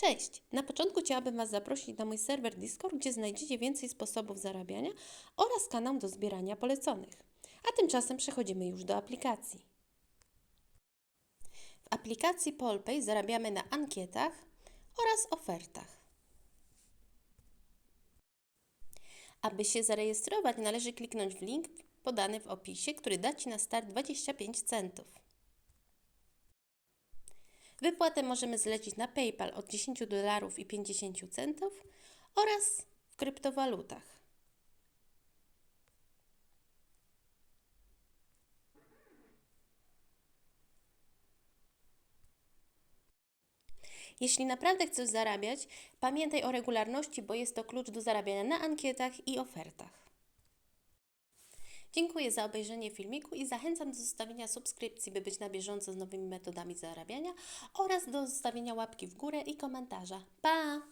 Cześć! Na początku chciałabym Was zaprosić na mój serwer Discord, gdzie znajdziecie więcej sposobów zarabiania oraz kanał do zbierania poleconych. A tymczasem przechodzimy już do aplikacji. W aplikacji Polpay zarabiamy na ankietach oraz ofertach. Aby się zarejestrować, należy kliknąć w link podany w opisie, który da Ci na start 25 centów. Wypłatę możemy zlecić na PayPal od 10 dolarów i 50 centów oraz w kryptowalutach. Jeśli naprawdę chcesz zarabiać, pamiętaj o regularności, bo jest to klucz do zarabiania na ankietach i ofertach. Dziękuję za obejrzenie filmiku i zachęcam do zostawienia subskrypcji, by być na bieżąco z nowymi metodami zarabiania oraz do zostawienia łapki w górę i komentarza. Pa!